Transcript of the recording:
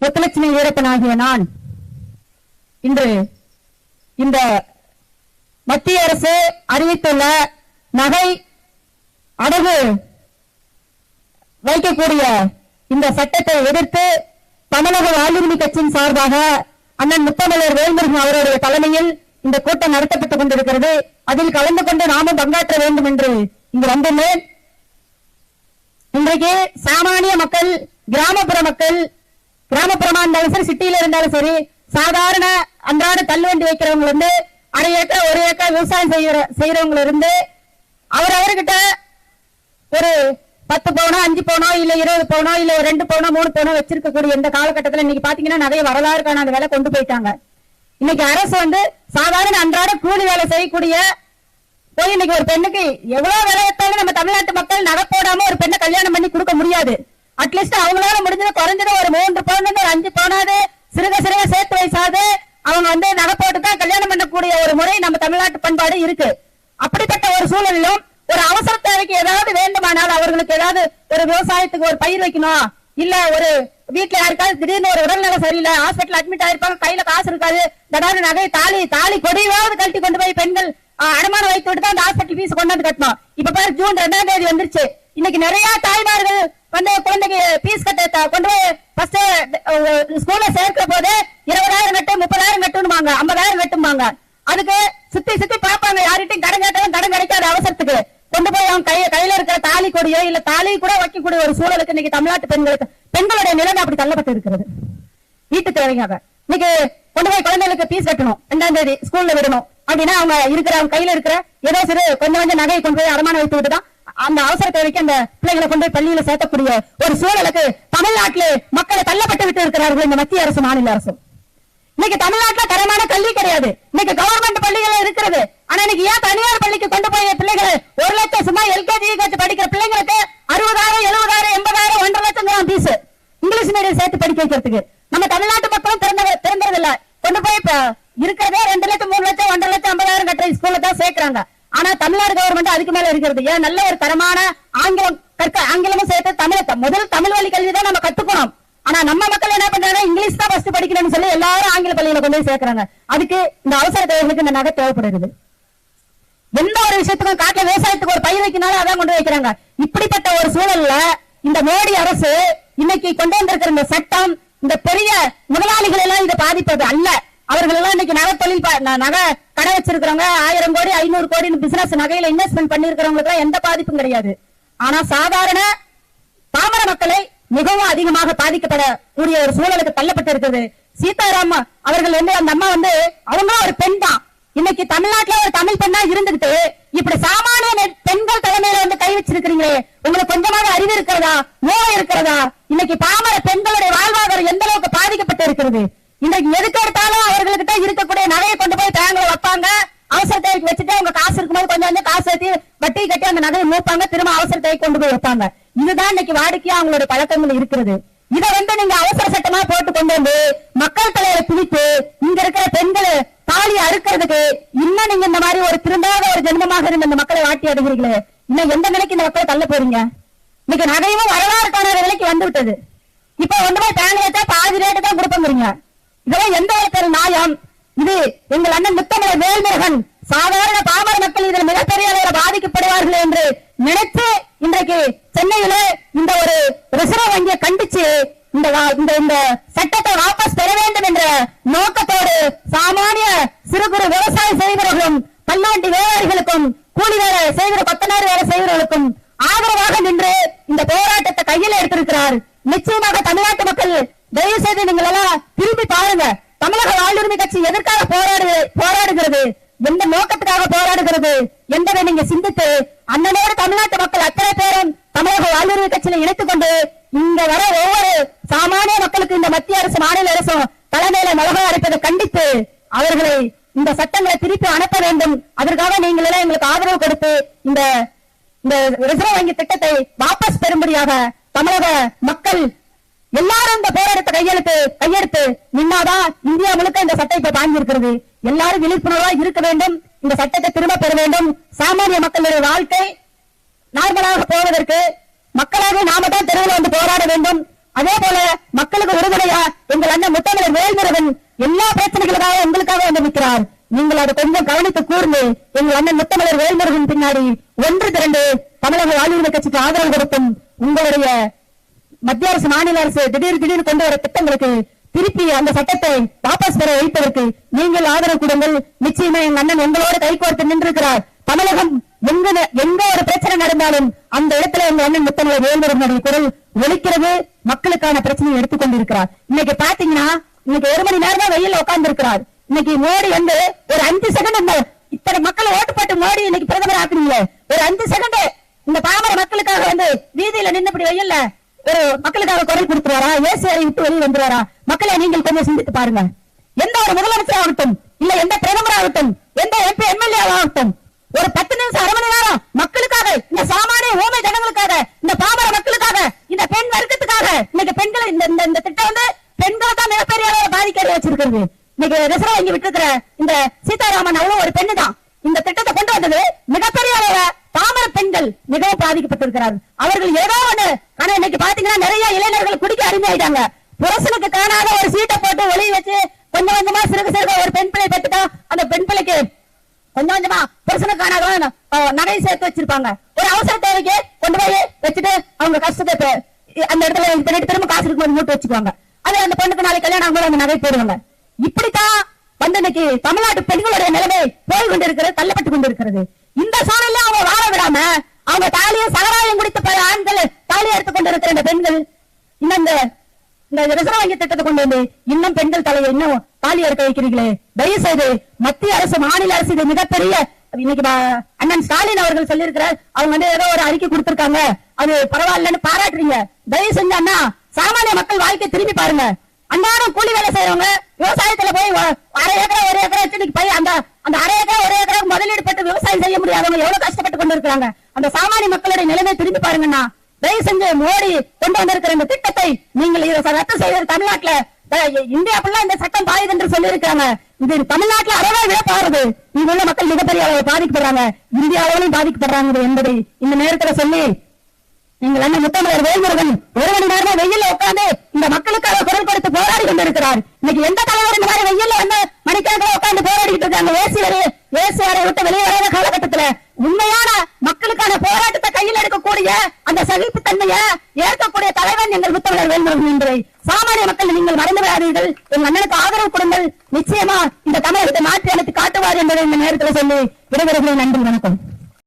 முத்துலட்சுமி வீரப்பன் ஆகிய நான் இன்று இந்த மத்திய அரசு அறிவித்துள்ள நகை அடகு வைக்கக்கூடிய இந்த சட்டத்தை எதிர்த்து தமிழக வாழ்வுரிமை கட்சியின் சார்பாக அண்ணன் முத்தமிழர் வேல்முருகன் அவருடைய தலைமையில் இந்த கூட்டம் நடத்தப்பட்டுக் கொண்டிருக்கிறது. அதில் கலந்து கொண்டு நாமும் பங்காற்ற வேண்டும் என்று இங்கு வந்துள்ளேன் இன்றைக்கு சாமானிய மக்கள் கிராமப்புற மக்கள் கிராமப்புறமா இருந்தாலும் சரி சிட்டியில இருந்தாலும் சரி சாதாரண அன்றாட தள்ளுவண்டி வைக்கிறவங்க இருந்து அரை ஏக்கர் ஒரு ஏக்கர் விவசாயம் செய்யற செய்யறவங்கள இருந்து அவர் அவர்கிட்ட ஒரு பத்து பவுனோ அஞ்சு பவுனோ இல்ல இருபது பவுனோ இல்ல ஒரு ரெண்டு பவுனோ மூணு பவுனோ வச்சிருக்கக்கூடிய இந்த காலகட்டத்துல இன்னைக்கு பாத்தீங்கன்னா நிறைய வரலாறுக்கான அந்த வேலை கொண்டு போயிட்டாங்க. இன்னைக்கு அரசு வந்து சாதாரண அன்றாட கூலி வேலை செய்யக்கூடிய போய் இன்னைக்கு ஒரு பெண்ணுக்கு எவ்வளவு வேலை எடுத்தாலும் நம்ம தமிழ்நாட்டு மக்கள் நகை போடாம ஒரு பெண்ணை கல்யாணம் பண்ணி கொடுக்க முடியாது. அட்லீஸ்ட் அவங்களால முடிஞ்சது குறைஞ்சது ஒரு மூன்று பவுன் ஒரு அஞ்சு பவுனாவது சிறுக சிறுக சேர்த்து வைசாது. அவங்க வந்து நகை போட்டு தான் கல்யாணம் பண்ணக்கூடிய ஒரு முறை நம்ம தமிழ்நாட்டு பண்பாடு இருக்கு. அப்படிப்பட்ட ஒரு சூழலிலும் ஒரு அவசர தேவைக்கு ஏதாவது வேண்டுமானால் அவர்களுக்கு ஏதாவது ஒரு விவசாயத்துக்கு ஒரு பயிர் வைக்கணும்? இல்ல ஒரு வீட்டுல யாருக்காவது திடீர்னு ஒரு உடல்நல சரியில்லை ஹாஸ்பிட்டல் அட்மிட் ஆயிருப்பாங்க கையில காசு இருக்காது தடவை நகை தாலி தாலி கொடியாவது கழட்டி கொண்டு போய் பெண்கள் ஆ, அடமானம் வைத்து விட்டு தான் அந்த ஹாஸ்பிட்டல் ஃபீஸ் கொண்டு வந்து கட்டணும். இப்ப பாரு ஜூன் ரெண்டாம் தேதி வந்துருச்சு. இன்னைக்கு நிறைய தாய்மார்கள் வந்து குழந்தைக்கு பீஸ் கட்ட கொண்டு போய் ஃபர்ஸ்ட் ஸ்கூல்ல சேர்க்கிற போது இருபதாயிரம் கட்டு முப்பதாயிரம் கட்டுவாங்க ஐம்பதாயிரம் கட்டுவாங்க அதுக்கு சுத்தி சுத்தி பாப்பாங்க யார்கிட்டையும் கடன் கேட்டாலும் கடன் கிடைக்காத அவசரத்துக்கு. கொண்டு போய் அவங்க கைய கையில இருக்கிற தாலி கொடியோ இல்ல தாலி கூட வைக்கக்கூடிய ஒரு சூழலுக்கு இன்னைக்கு தமிழ்நாட்டு பெண்களுக்கு பெண்களுடைய நிலைமை அப்படி தள்ளப்பட்டு இருக்கிறது. வீட்டு தேவைக்காக இன்னைக்கு கொண்டு போய் குழந்தைகளுக்கு பீஸ் கட்டணும் ரெண்டாம் தேதி ஸ்கூல்ல விடணும். அப்படின்னா அவங்க இருக்கிற அவங்க கையில இருக்கிற ஏதோ சிறு கொஞ்சம் கொஞ்சம் நகையை கொண்டு போய் அடமான வைத்து விட்டு தான் அந்த அவசர தேவைக்கு அந்த பிள்ளைகளை கொண்டு போய் பள்ளியில சேர்க்கக்கூடிய ஒரு சூழலுக்கு தமிழ்நாட்டிலே மக்களை தள்ளப்பட்டு விட்டு இருக்கிறார்கள் இந்த மத்திய அரசு மாநில அரசு இன்னைக்கு தமிழ்நாட்டுல தரமான கல்வி கிடையாது. இன்னைக்கு கவர்மெண்ட் பள்ளிகள் இருக்கிறது. ஆனா இன்னைக்கு ஏன் தனியார் பள்ளிக்கு கொண்டு போய் பிள்ளைகளை ஒரு லட்சம் சும்மா எல்கேஜி படிக்கிற பிள்ளைங்களுக்கு அறுபதாயிரம் எழுபதாயிரம் எண்பதாயிரம் ஒன்றரை லட்சம் தான் பீஸ் இங்கிலீஷ் மீடியம் சேர்த்து படிக்க வைக்கிறதுக்கு. நம்ம தமிழ்நாட்டு மக்களும் திறந்த திறந்தது இல்ல கொண்டு போய் இருக்கிறதே ரெண்டு லட்சம் மூணு லட்சம் ஒன்றரை லட்சம் ஐம்பதாயிரம் கட்டுற ஸ்கூல்ல தான் சேர்க்கறாங்க. ஆனா தமிழ்நாடு கவர்மெண்ட் அதுக்கு மேல இருக்கிறது. ஏன்? நல்ல ஒரு தரமான ஆங்கிலம் கற்க ஆங்கிலமும் சேர்த்து தமிழை முதல் தமிழ் வழி கல்வி தான் நம்ம கத்துக்கணும். ஆனா நம்ம மக்கள் என்ன பண்றாங்க? இங்கிலீஷ் தான் ஃபர்ஸ்ட் படிக்கணும்னு சொல்லி எல்லாரும் ஆங்கில பள்ளியில கொண்டு போய் அதுக்கு இந்த அவசர தேவைகளுக்கு இந்த நகை தேவைப்படுகிறது. எந்த ஒரு விஷயத்துக்கும் காட்டுல விவசாயத்துக்கு ஒரு பயிர் வைக்கனாலும் அதான் கொண்டு வைக்கிறாங்க. இப்படிப்பட்ட ஒரு சூழல்ல இந்த மோடி அரசு இன்னைக்கு கொண்டு வந்திருக்கிற இந்த சட்டம் இந்த பெரிய முதலாளிகள் எல்லாம் இதை பாதிப்பது அல்ல. அவர்கள் எல்லாம் இன்னைக்கு நகை தொழில் ந- நகை கடை வச்சிருக்கிறவங்க ஆயிரம் கோடி ஐநூறு கோடி பிசினஸ் நகையில இன்வெஸ்ட்மெண்ட் பண்ணிருக்கிறவங்களுக்கு எந்த பாதிப்பும் கிடையாது. ஆனா சாதாரண பாமர மக்களை மிகவும் அதிகமாக பாதிக்கப்படக்கூடிய ஒரு சூழலுக்கு தள்ளப்பட்டு இருக்குது. சீதாராம் அவர்கள் வந்து அந்த அம்மா வந்து அவங்களும் ஒரு பெண் தான். இன்னைக்கு தமிழ்நாட்டுல ஒரு தமிழ் பெண்ணா இருந்துகிட்டு இப்படி சாமானிய பெண்கள் தலைமையில வந்து கை வச்சிருக்கிறீங்களே உங்களுக்கு கொஞ்சமாக அறிவு இருக்கிறதா நோய் இருக்கிறதா? இன்னைக்கு பாமர பெண்களுடைய வாழ்வாதாரம் எந்த அளவுக்கு பாதிக்கப்பட்டு இருக்கிறது? இன்னைக்கு எதுக்கு எடுத்தாலும் அவர்களுக்கிட்ட இருக்கக்கூடிய நகையை கொண்டு போய் பேங்க்ல வைப்பாங்க. அவசர தேவைக்கு வச்சுட்டு அவங்க காசு இருக்கும்போது கொஞ்சம் வந்து காசு ஏற்றி வட்டி கட்டி அந்த நகையை மூப்பாங்க திரும்ப அவசர தேவைக்கு கொண்டு போய் வைப்பாங்க. இதுதான் இன்னைக்கு வாடிக்கையா அவங்களுடைய பழக்கங்கள் இருக்கிறது. இதை வந்து நீங்க அவசர சட்டமா போட்டு கொண்டு வந்து மக்கள் தலையில பிடித்து இங்க இருக்கிற பெண்கள் தாலி அறுக்கிறதுக்கு இன்னும் நீங்க இந்த மாதிரி ஒரு திரும்பாத ஒரு ஜென்மமாக இருந்த இந்த மக்களை வாட்டி அடைகிறீங்களே இன்னும் எந்த நிலைக்கு இந்த மக்களை தள்ள போறீங்க? இன்னைக்கு நகையும் வரலாறு காணாத நிலைக்கு வந்து விட்டது இப்ப ஒன்று போய் பேங்க் வச்சா பாதி ரேட்டு தான் கொடுப்பங்கிறீங்க. இதெல்லாம் எந்த விதத்தில் நியாயம் இது எங்கள் அண்ணன் முத்தமிழர் வேல்முருகன். சாதாரண பாமர மக்கள் இதில் மிகப்பெரிய அளவில் பாதிக்கப்படுவார்கள் என்று நினைத்து இன்றைக்கு சென்னையில இந்த ஒரு ரிசர்வ் வங்கியை கண்டிச்சு இந்த இந்த இந்த சட்டத்தை வாபஸ் பெற வேண்டும் என்ற நோக்கத்தோடு சாமானிய சிறு குறு விவசாயம் செய்கிறவர்களும் பல்லாண்டி வியாபாரிகளுக்கும் கூலி வேலை செய்கிற கொத்தனார் வேலை செய்கிறவர்களுக்கும் ஆதரவாக நின்று இந்த போராட்டத்தை கையில் எடுத்திருக்கிறார். நிச்சயமாக தமிழ்நாட்டு மக்கள் தயவு செய்து நீங்கள் எல்லாம் திரும்பி பாருங்க. தமிழக வாழ்வுரிமை கட்சி எதற்காக போராடு போராடுகிறது? எந்த நோக்கத்துக்காக போராடுகிறது என்பதை நீங்க சிந்தித்து அண்ணனோடு தமிழ்நாட்டு மக்கள் அத்தனை பேரும் தமிழக வாழ்வுரிமை கட்சியில இணைத்துக் கொண்டு இங்க வர ஒவ்வொரு சாமானிய மக்களுக்கு இந்த மத்திய அரசு மாநில அரசும் தலைமையில மிளகா அரைப்பதை கண்டித்து அவர்களை இந்த சட்டங்களை திருப்பி அனுப்ப வேண்டும். அதற்காக நீங்கள் எல்லாம் எங்களுக்கு ஆதரவு கொடுத்து இந்த இந்த ரிசர்வ் வங்கி திட்டத்தை வாபஸ் பெறும்படியாக தமிழக மக்கள் எல்லாரும் இந்த போராட்டத்தை கையெழுத்து கையெடுத்து நின்னாதான் இந்தியா முழுக்க இந்த சட்டம் இப்ப தாங்கி இருக்கிறது எல்லாரும் விழிப்புணர்வா இருக்க வேண்டும். இந்த சட்டத்தை திரும்ப பெற வேண்டும். சாமானிய மக்களுடைய வாழ்க்கை நார்மலாக போவதற்கு மக்களாக நாம தான் தெருவில் வந்து போராட வேண்டும். அதே போல மக்களுக்கு உறுதுணையா எங்கள் அண்ணன் முத்தமிழர் வேல்முருகன் எல்லா பிரச்சனைகளுக்காக உங்களுக்காக வந்து நிற்கிறார். நீங்கள் அதை கொஞ்சம் கவனித்து கூர்ந்து எங்கள் அண்ணன் முத்தமிழர் வேல்முருகன் பின்னாடி ஒன்று திரண்டு தமிழக வாழ்வுரிமை கட்சிக்கு ஆதரவு கொடுத்தும் உங்களுடைய மத்திய அரசு மாநில அரசு திடீர் திடீர் கொண்டு வர திட்டங்களுக்கு திருப்பி அந்த சட்டத்தை வாபஸ் பெற வைப்பதற்கு நீங்கள் ஆதரவு கொடுங்கள். நிச்சயமா எங்க அண்ணன் எங்களோட கைகோர்த்து நின்றிருக்கிறார். தமிழகம் எங்க எங்க ஒரு பிரச்சனை நடந்தாலும் அந்த இடத்துல எங்க அண்ணன் முத்தமிழர் வேல்முருகனுடைய குரல் ஒழிக்கிறது மக்களுக்கான பிரச்சனையை எடுத்துக்கொண்டிருக்கிறார் இன்னைக்கு பாத்தீங்கன்னா இன்னைக்கு ஒரு மணி நேரம் தான் வெயில் உட்கார்ந்து இருக்கிறார் இன்னைக்கு மோடி வந்து ஒரு அஞ்சு செகண்ட் இந்த இத்தனை மக்கள் ஓட்டு போட்டு மோடி இன்னைக்கு பிரதமர் ஆக்குறீங்களே ஒரு அஞ்சு செகண்ட் இந்த பாமர மக்களுக்காக வந்து வீதியில நின்னபடி வெயில்ல ஒரு மக்களுக்காக குரல் கொடுத்துருவாரா ஏசியாரை விட்டு வெளியே வந்துருவாரா மக்களை நீங்கள் கொஞ்சம் சிந்தித்து பாருங்க எந்த ஒரு முதலமைச்சர் ஆகட்டும் இல்ல எந்த பிரதமர் ஆகட்டும் எந்த எம்பி எம்எல்ஏ ஆகட்டும் ஒரு பத்து நிமிஷம் அரை மணி நேரம் மக்களுக்காக இந்த சாமானிய ஓமை ஜனங்களுக்காக இந்த பாமர மக்களுக்காக இந்த பெண் வர்க்கத்துக்காக இன்னைக்கு பெண்கள் இந்த இந்த- இந்த திட்டம் வந்து பெண்களை தான் மிகப்பெரிய அளவில் பாதிக்க வச்சிருக்கிறது. இன்னைக்கு ரிசர்வ் வங்கி விட்டு இந்த சீதாராமன் அவ்வளவு ஒரு பெண்ணு தான் இந்த திட்டத்தை கொண்டு வந்தது மிகப்பெரிய அளவை பெண்கள் மிகவும் பாதிக்கப்பட்டிருக்கிறார்கள். அவர்கள் ஏதோ ஒண்ணு ஆனா இன்னைக்கு பாத்தீங்கன்னா நிறைய இளைஞர்கள் குடிக்க அடிமையாயிட்டாங்க. புருஷனுக்கு காணாத ஒரு சீட்டை போட்டு ஒளி வச்சு கொஞ்சம் கொஞ்சமா சிறுக சிறுக ஒரு பெண் பிள்ளை பெற்றுட்டா அந்த பெண் பிள்ளைக்கு கொஞ்சம் கொஞ்சமா புருஷனுக்கு காணாத நகை சேர்த்து வச்சிருப்பாங்க. ஒரு அவசர தேவைக்கு கொண்டு போய் வச்சுட்டு அவங்க கஷ்டத்தை அந்த இடத்துல பண்ணிட்டு திரும்ப காசு இருக்கும் மூட்டு வச்சுக்குவாங்க. அது அந்த பொண்ணுக்கு நாளைக்கு கல்யாணம் கூட அந்த நகை போடுவாங்க. இப்படித்தான் வந்து இன்னைக்கு தமிழ்நாட்டு பெண்களுடைய நிலைமை போய் கொண்டிருக்கிறது தள்ளப்பட்டு கொண்டிருக்கிறது. இந்த சூழல்ல அவங்க வாழ விடாம அவங்க தாலியை சகராயம் குடித்த பல ஆண்கள் தாலியை எடுத்துக் கொண்டிருக்கிற இந்த பெண்கள் இன்னும் இந்த இந்த ரிசர்வ் வங்கி திட்டத்தை கொண்டு வந்து இன்னும் பெண்கள் தலையை இன்னும் தாலி எடுக்க வைக்கிறீங்களே தயவு செய்து மத்திய அரசு மாநில அரசு இது மிகப்பெரிய இன்னைக்கு அண்ணன் ஸ்டாலின் அவர்கள் சொல்லியிருக்கிறார். அவங்க வந்து ஏதோ ஒரு அறிக்கை கொடுத்திருக்காங்க. அது பரவாயில்லன்னு பாராட்டுறீங்க. தயவு செஞ்சு அண்ணா சாமானிய மக்கள் வாழ்க்கை திரும்பி பாருங்க. அன்றாடம் கூலி வேலை செய்யறவங்க விவசாயத்துல போய் அரை ஏக்கரா ஒரு ஏக்கரா வச்சு அந்த அந்த அரை ஏக்கரா ஒரு ஏக்கரா முதலீடு பட்டு விவசாயம் செய்ய முடியாதவங்க எவ்வளவு கஷ்டப்பட்டு கொண்டு இருக்கிறாங்க. அந்த சாமானிய மக்களுடைய நிலைமை திரும்பி பாருங்கண்ணா தயவு செஞ்சு மோடி கொண்டு வந்திருக்கிற இந்த திட்டத்தை நீங்கள் இதை ரத்து செய்வது தமிழ்நாட்டுல இந்தியா ஃபுல்லா இந்த சட்டம் பாயுது என்று சொல்லியிருக்காங்க இது தமிழ்நாட்டுல அறவே விழப்பாருது இங்க உள்ள மக்கள் மிகப்பெரிய அளவில் பாதிக்கப்படுறாங்க. இந்தியாவிலும் பாதிக்கப்படுறாங்க என்பதை இந்த நேரத்துல சொல்லி நீங்கள் அண்ணன் முத்தமிழர் வேல்முருகன் ஒரு மணி நேரம் வெயில்ல உட்கார்ந்து இந்த மக்களுக்காக குரல் கொடுத்து போராடி கொண்டிருக்கிறார். இன்னைக்கு எந்த தலைவர் இந்த மாதிரி வெயில்ல வந்து மணிக்கணக்கில் உட்கார்ந்து போராடிட்டு இருக்காங்க. ஏசி வேசியாரை ஏசி வரை விட்டு வெளியே வராத காலகட்டத்துல உண்மையான மக்களுக்கான போராட்டத்தை கையில் எடுக்கக்கூடிய அந்த சகிப்பு தன்மையை ஏற்கக்கூடிய தலைவன் எங்கள் முத்தமிழர் வேல்முருகன் என்பதை சாமானிய மக்கள் நீங்கள் மறந்து விடாதீர்கள். எங்கள் அண்ணனுக்கு ஆதரவு கொடுங்கள். நிச்சயமா இந்த தமிழகத்தை மாற்றி அழைத்து காட்டுவார் என்பதை இந்த நேரத்தில் சொல்லி விடைபெறுகிறேன். நன்றி வணக்கம்.